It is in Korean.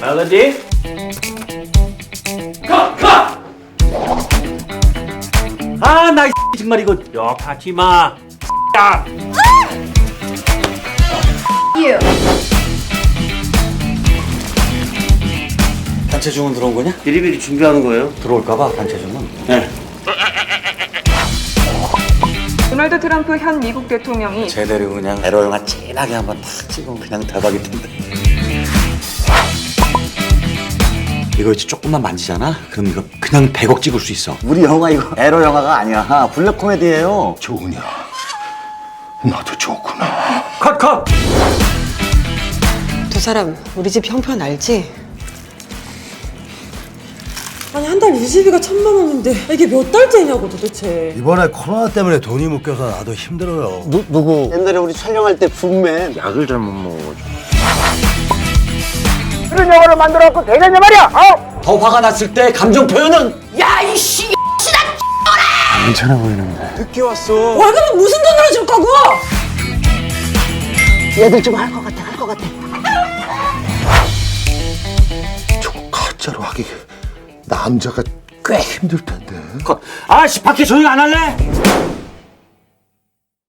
나가지? 가! 가! 아, 나이 정말 이거 욕하지 마. 야! 단체 주문 들어온 거냐? 미리미리 준비하는 거예요. 들어올까봐 단체 주문. 네. 도널드 트럼프 현 미국 대통령이 제대로 그냥 에러 영화 진하게 한번 탁 찍으면 그냥 대박일 텐데. 이거 이제 조금만 만지잖아? 그럼 이거 그냥 100억 찍을 수 있어. 우리 영화 이거 에러 영화가 아니야. 블랙 코미디예요. 좋으냐? 나도 좋구나. 컷, 컷! 두 사람 우리 집 형편 알지? 아니 한 달 유지비가 천만 원인데 이게 몇 달째냐고 도대체 이번에 코로나 때문에 돈이 묶여서 나도 힘들어요. 누, 누구? 옛날에 우리 촬영할 때 분맨 약을 잘못 먹어가지고. 그런 영화를 만들어갖고 되겠냐 말이야! 어? 더 화가 났을 때 감정 표현은 괜찮아 보이는데. 늦게 왔어. 월급은 무슨 돈으로 줄 거고? 얘들 좀 할 것 같아, 할 것 같아. 저거 가짜로 하기 남자가 꽤 힘들 텐데. 컷. 아씨, 밖에 조용히 안 할래?